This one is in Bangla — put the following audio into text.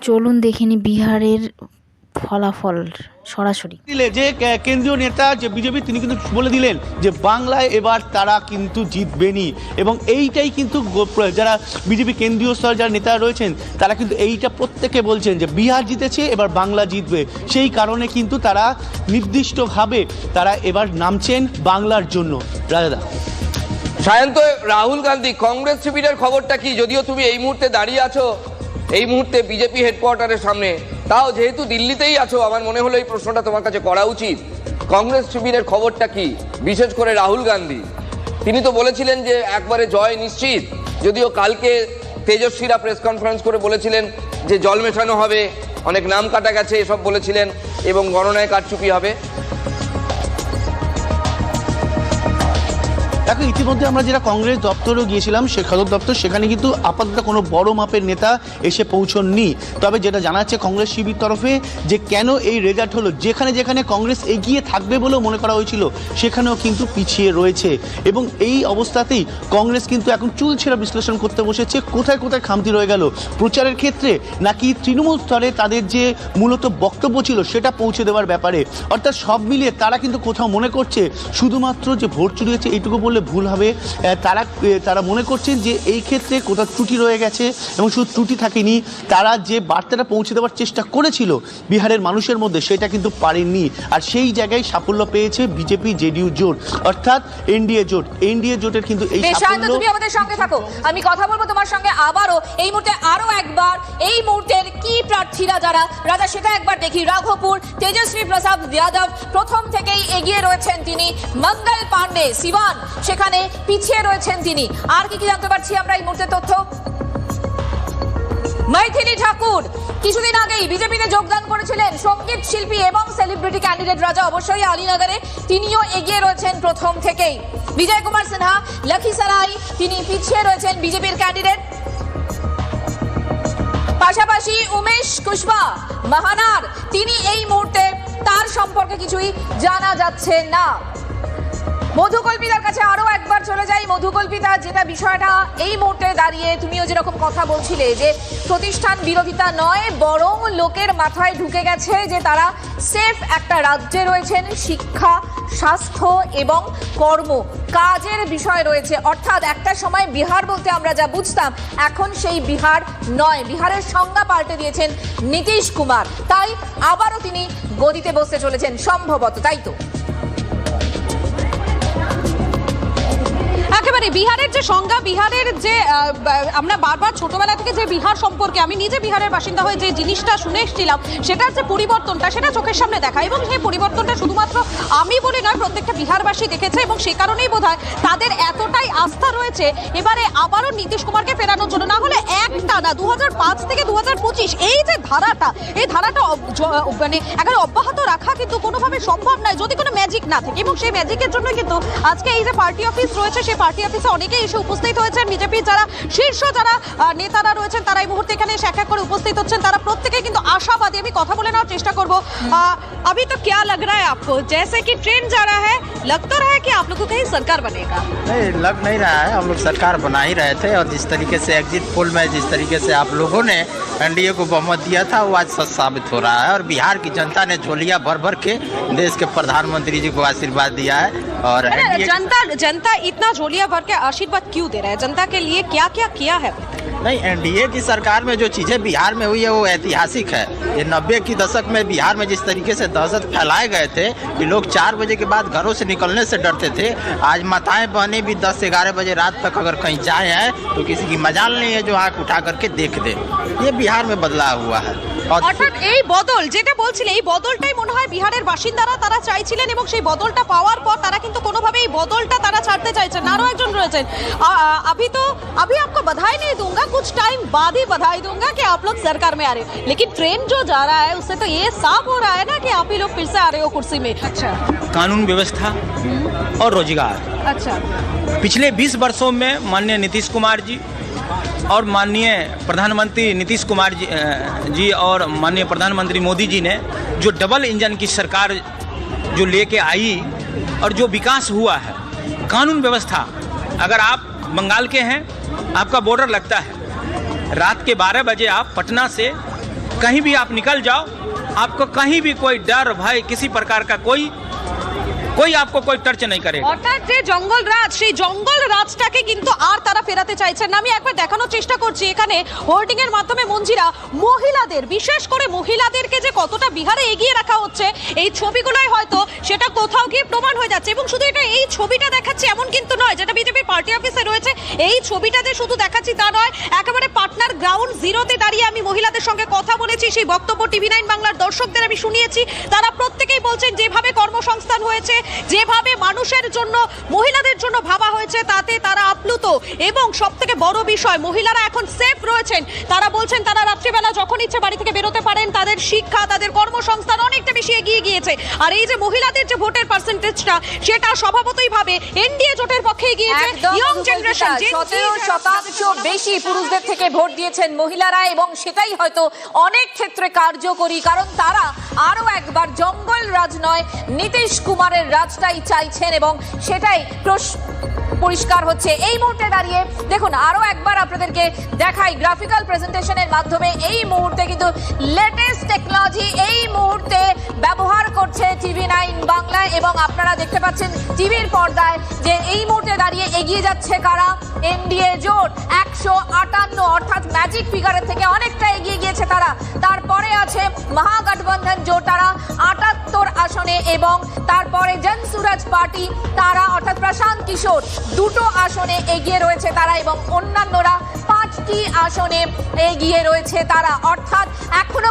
চলুন দেখিনি বিহারের ফলাফল সরাসরি। দিলে যে কে- কেন্দ্রীয় নেতা যে বিজেপি তিনি কিন্তু বলে দিলেন যে বাংলায় এবার তারা কিন্তু জিতবেনি এবং এইটাই কিন্তু গো- প্র- যারা বিজেপি কেন্দ্রীয় স্তর যারা নেতা রয়েছেন তারা কিন্তু এইটা প্রত্যেকে বলছেন যে বিহার জিতেছে এবার বাংলা জিতবে। সেই কারণে কিন্তু তারা নির্দিষ্টভাবে তারা এবার নামছেন বাংলার জন্য। রাজাদা। সায়ন্ত রাহুল গান্ধী কংগ্রেস শিবিরের খবরটা কি? যদিও তুমি এই মুহূর্তে দাঁড়িয়ে আছো এই মুহূর্তে বিজেপি হেডকোয়ার্টারের সামনে। তাও যেহেতু দিল্লিতেই আছো, আমার মনে হলো এই প্রশ্নটা তোমার কাছে করা উচিত। কংগ্রেস শিবিরের খবরটা কি? বিশেষ করে রাহুল গান্ধী। তিনি তো বলেছিলেন যে একবারে জয় নিশ্চিত। যদিও কালকে তেজস্বীরা প্রেস কনফারেন্স করে বলেছিলেন যে জল মেশানো হবে, অনেক নাম কাটা গেছে, এসব বলেছিলেন এবং গণনায় কারচুপি হবে। দেখো, ইতিমধ্যে আমরা যেটা কংগ্রেস দপ্তরেও গিয়েছিলাম, সে দপ্তর, সেখানে কিন্তু আপাতত কোনো বড় মাপের নেতা এসে পৌঁছননি। তবে যেটা জানা যাচ্ছে কংগ্রেস শিবির তরফে, যে কেন এই রেজাল্ট হলো, যেখানে যেখানে কংগ্রেস এগিয়ে থাকবে বলেও মনে করা হয়েছিল, সেখানেও কিন্তু পিছিয়ে রয়েছে। এবং এই অবস্থাতেই কংগ্রেস কিন্তু এখন চুলছেরা বিশ্লেষণ করতে বসেছে, কোথায় কোথায় খামতি রয়ে গেল। প্রচারের ক্ষেত্রে নাকি তৃণমূল স্তরে তাদের যে মূলত বক্তব্য ছিল, সেটা পৌঁছে দেওয়ার ব্যাপারে, অর্থাৎ সব মিলিয়ে তারা কিন্তু কোথাও মনে করছে, শুধুমাত্র যে ভোট চুরি হয়েছে এইটুকু বললে ভুল হবে। তারা তারা মনে করছেন যে এই ক্ষেত্রে কোথাও ত্রুটি রয়ে গেছে এবং শুধু ত্রুটি থাকেনি তারা যে বার্তাটা পৌঁছে দেওয়ার চেষ্টা করেছিল বিহারের মানুষের মধ্যে সেটা কিন্তু পারেননি। আর সেই জায়গায় সাফল্য পেয়েছে বিজেপি জেডিইউ জোট অর্থাৎ এনডিএ জোট। এনডিএ জোটের কিন্তু এই সাফল্য তুমি আমাদের সঙ্গে থাকো। আমি কথা বলব তোমার সঙ্গে আবারও। এই মুহূর্তে আরও একবার এই মুহূর্তের কি প্রার্থীরা যারা রাজা সেটা একবার দেখি। রাঘবপুর তেজস্বী প্রসাদ যাদব প্রথম থেকেই এগিয়ে রয়েছেন তিনি। মঙ্গল পান্ডে সিওয়ান সেখানে পিছিয়ে রয়েছেন তিনি। আর কি কি জানতে পারছি আমরা এই মুহূর্তে তথ্য? মৈথিলি ঠাকুর, কিছুদিন আগেই বিজেপিতে যোগদান করেছিলেন সংগীত শিল্পী এবং সেলিব্রিটি ক্যান্ডিডেট রাজা অবশ্যই আলীনগরে। তিনিও এগিয়ে রয়েছেন প্রথম থেকেই। বিজয় কুমার সিনহা লখিসারাই তিনি পিছিয়ে রয়েছেন বিজেপির ক্যান্ডিডেট পাশাপাশি উমেশ কুশবা মাহানার, তিনি এই মুহূর্তে তার সম্পর্কে কিছুই জানা যাচ্ছে না। মধুকল্পিতার কাছে আরও একবার চলে যাই। মধুকল্পিতা, যেটা বিষয়টা এই মুহূর্তে দাঁড়িয়ে, তুমিও যেরকম কথা বলছিলে যে প্রতিষ্ঠান বিরোধিতা নয়, বরং লোকের মাথায় ঢুকে গেছে যে তারা সেফ একটা রাজ্যে রয়েছেন, শিক্ষা, স্বাস্থ্য এবং কর্ম কাজের বিষয় রয়েছে। অর্থাৎ একটা সময় বিহার বলতে আমরা যা বুঝতাম, এখন সেই বিহার নয়। বিহারের সংজ্ঞা পাল্টে দিয়েছেন নীতিশ কুমার। তাই আবারও তিনি গদিতে বসতে চলেছেন, সম্ভবত, তাই তো? একেবারে বিহারের যে সংজ্ঞা, বিহারের যে আমরা বারবার ছোটবেলা থেকে যে বিহার সম্পর্কে আমি নিজে বিহারের বাসিন্দা হয়ে যে জিনিসটা শুনে এসেছিলাম সেটার যে পরিবর্তনটা, সেটা চোখের সামনে দেখা। এবং সেই পরিবর্তনটা শুধুমাত্র আমি বলে নয়, প্রত্যেকটা বিহারবাসী দেখেছে এবং সে কারণেই বোধ তাদের এতটাই আস্থা রয়েছে, এবারে আবারও নীতিশ কুমারকে ফেরানোর জন্য। না হলে এক টানা দু থেকে দু হাজার পঁচিশ, এই যে ধারাটা, এই ধারাটা মানে একেবারে অব্যাহত রাখা কিন্তু কোনোভাবে সম্ভব নয়, যদি কোনো ম্যাজিক না থাকে। এবং সেই ম্যাজিকের জন্য কিন্তু আজকে এই যে পার্টি অফিস রয়েছে, সেই পার্টি অফিসে অনেকেই এসে উপস্থিত হয়েছেন বিজেপির যারা শীর্ষ যারা আহ, নেতারা রয়েছেন তারা এই মুহূর্তে এখানে এসে এক এক করে উপস্থিত হচ্ছেন তারা প্রত্যেকে কিন্তু আশাবাদী আমি কথা বলে নেওয়ার চেষ্টা করবো আহ, अभी तो क्या लग रहा है आपको जैसे कि ट्रेंड जा रहा है लग तो रहा है कि आप लोगों को कहीं सरकार बनेगा नहीं लग नहीं रहा है हम लोग सरकार बना ही रहे थे और जिस तरीके से एग्जिट पोल में जिस तरीके से आप लोगों ने एनडीए को बहुमत दिया था वो आज सच साबित हो रहा है और बिहार की जनता ने झोलियां भर भर के देश के प्रधानमंत्री जी को आशीर्वाद दिया है और जनता जनता इतना झोलिया भर के आशीर्वाद क्यों दे रहा है? जनता के लिए क्या क्या किया है? नहीं एनडीए की सरकार में जो चीज़ें बिहार में हुई है वो ऐतिहासिक है ये नब्बे की दशक में बिहार में जिस तरीके से दहशत फैलाए गए थे कि लोग चार बजे के बाद घरों से निकलने से डरते थे आज माताएं बहनें भी दस से ग्यारह बजे रात तक अगर कहीं जाए हैं तो किसी की मजाल नहीं है जो आँख उठा करके देख दे ये बिहार में बदलाव हुआ है और অর্থাৎ এই বদল যেটা বলছিলে এই বদলটাই মনে হয় বিহারের বাসিন্দারা তারা চাইছিলেন এবং সেই বদলটা পাওয়ার পর তারা কিন্তু কোনোভাবে এই বদলটা তারা ছাড়তে চাইছেন না। আরো একজন রয়েছেন আ- আ- अभी तो अभी आपको बधाई नहीं दूंगा कुछ टाइम बाद ही बधाई दूँगा कि आप लोग सरकार में आ रहे हो। लेकिन ट्रेन जो जा रहा है उससे तो ये साफ़ हो रहा है ना कि आप ही लोग फिर से आ रहे हो कुर्सी में। अच्छा। कानून व्यवस्था और रोज़गार। अच्छा। पिछले 20 वर्षों में माननीय नीतीश कुमार जी और माननीय प्रधानमंत्री नीतीश कुमार जी, जी और माननीय प्रधानमंत्री मोदी जी ने जो डबल इंजन की सरकार जो लेके आई और जो विकास हुआ है कानून व्यवस्था अगर आप बंगाल के हैं आपका बॉर्डर लगता है रात के 12 बजे आप पटना से कहीं भी आप निकल जाओ, आपको कहीं भी कोई डर, भय, किसी प्रकार का कोई কই আপকো কই টর্চ নাই করে অর্থাৎ যে জঙ্গল রাজ, সেই জঙ্গল রাজটাকে কিন্তু আর তারা ফেরাতে চাইছে না। আমি একবার দেখানোর চেষ্টা করছি, এখানে হোর্ডিং এর মাধ্যমে মঞ্জিরা মহিলাদের, বিশেষ করে মহিলাদেরকে যে কতটা বিহারে এগিয়ে রাখা হচ্ছে, এই ছবিগুলোই হয়তো সেটা কোথাও গিয়ে প্রমাণ হয়ে যাচ্ছে। এবং শুধু এটা, এই ছবিটা দেখাচ্ছে এমন কিন্তু নয়, যেটা বিজেপির পার্টি অফিসে রয়েছে, এই ছবিটাতে শুধু দেখাচ্ছি তা নয়, একেবারে পাটনার গ্রাউন্ড জিরোতে দাঁড়িয়ে আমি মহিলাদের সঙ্গে কথা বলেছি। সেই বক্তব্য টিভি নাইন বাংলার দর্শকদের আমি শুনিয়েছি। তারা প্রত্যেকেই বলছেন যেভাবে কর্মসংস্থান হয়েছে যেভাবে মানুষের জন্য মহিলাদের জন্য ভাবা হয়েছে তাতে তারা আপ্লুত। এবং সব থেকে বড় বিষয় মহিলারা এখন সেফ রয়েছেন। তারা বলছেন তারা রাত্রিবেলা যখন ইচ্ছে বাড়ি থেকে বেরোতে পারেন তাদের শিক্ষা তাদের কর্মসংস্থান অনেকটা বেশি এগিয়ে গিয়েছে। আর এই যে মহিলাদের যে ভোটের পার্সেন্টেজটা সেটা স্বভাবতই ভাবে এনডিএ জোটের পক্ষে গিয়েছে ইয়ং জেনারেশন সতেরো শতাংশ বেশি পুরুষদের থেকে ভোট দিয়েছেন মহিলারা এবং সেটাই হয়তো অনেক ক্ষেত্রে কার্যকরী, কারণ তারা আরও একবার জঙ্গল রাজ নয়, নীতিশ কুমারের রাজটাই চাইছেন এবং সেটাই পরিষ্কার হচ্ছে এই মুহূর্তে দাঁড়িয়ে। দেখুন, আরও একবার আপনাদেরকে দেখাই গ্রাফিক্যাল প্রেজেন্টেশনের মাধ্যমে এই মুহূর্তে কিন্তু লেটেস্ট টেকনোলজি এই মুহূর্তে ব্যবহার করছে টিভি নাইন বাংলা এবং আপনারা দেখতে পাচ্ছেন টিভির পর্দায় যে এই মুহূর্তে দাঁড়িয়ে এগিয়ে যাচ্ছে কারা? এনডিএ জোট, একশো আটান্ন, অর্থাৎ ম্যাজিক ফিগারের থেকে অনেকটা এগিয়ে গিয়েছে তারা। তারপরে আছে মহাগঠবন্ধন জোট, তারা আটাত্তর আসনে এবং তারপরে জন সুরাজ পার্টি, তারা অর্থাৎ প্রশান্ত কিশোর, দুটো আসনে এগিয়ে রয়েছে তারা এবং অন্যান্যরা পাঁচটি আসনে এগিয়ে রয়েছে তারা। অর্থাৎ এখনও